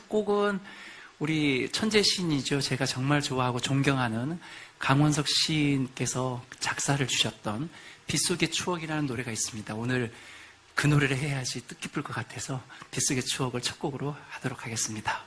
첫 곡은 우리 천재 시인이죠. 제가 정말 좋아하고 존경하는 강원석 시인께서 작사를 주셨던 빗속의 추억이라는 노래가 있습니다. 오늘 그 노래를 해야지 뜻깊을 것 같아서 빗속의 추억을 첫 곡으로 하도록 하겠습니다.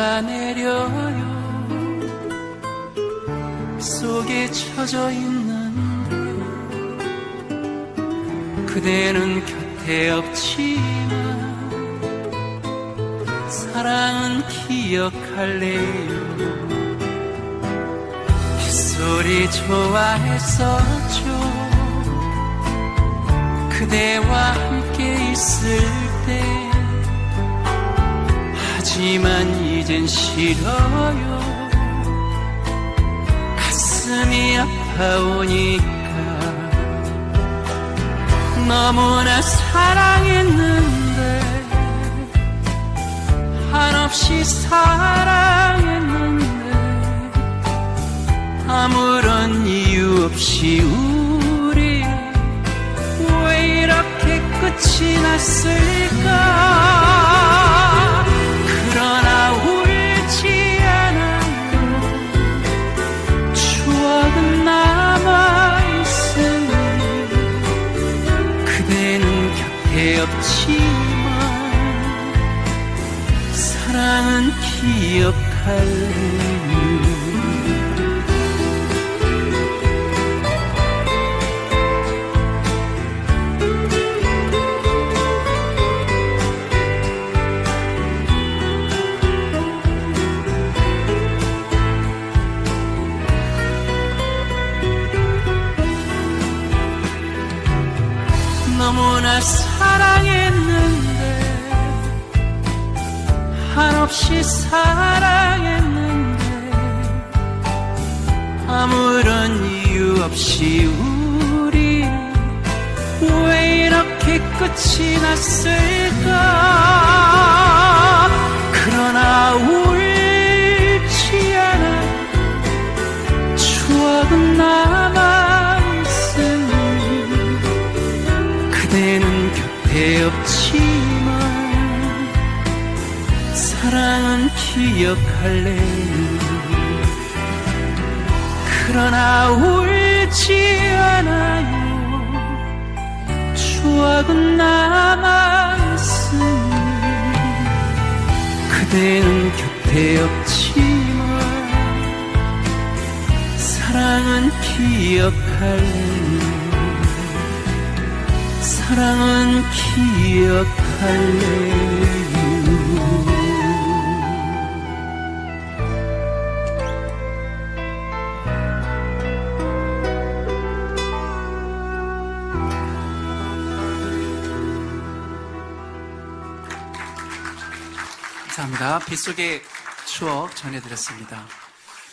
비가 내려요. 속에 처져 있는데 그대는 곁에 없지만 사랑은 기억할래요. 빗소리 좋아했었죠. 그대와 함께 있을 때 하지만 이젠 싫어요. 가슴이 아파오니까 너무나 사랑했는데 한없이 사랑했는데 아무런 이유 없이 우리 왜 이렇게 끝이 났을까 없지만 사랑은 기억할 너무나 사랑했는데 한없이 사랑했는데 아무런 이유 없이 우리 왜 이렇게 끝이 났을까 사랑은 기억할래요 그러나 울지 않아요. 추억은 남아있으니 그대는 곁에 없지만 사랑은 기억할래요 사랑은 기억할래 감사합니다. 빗속의 추억 전해드렸습니다.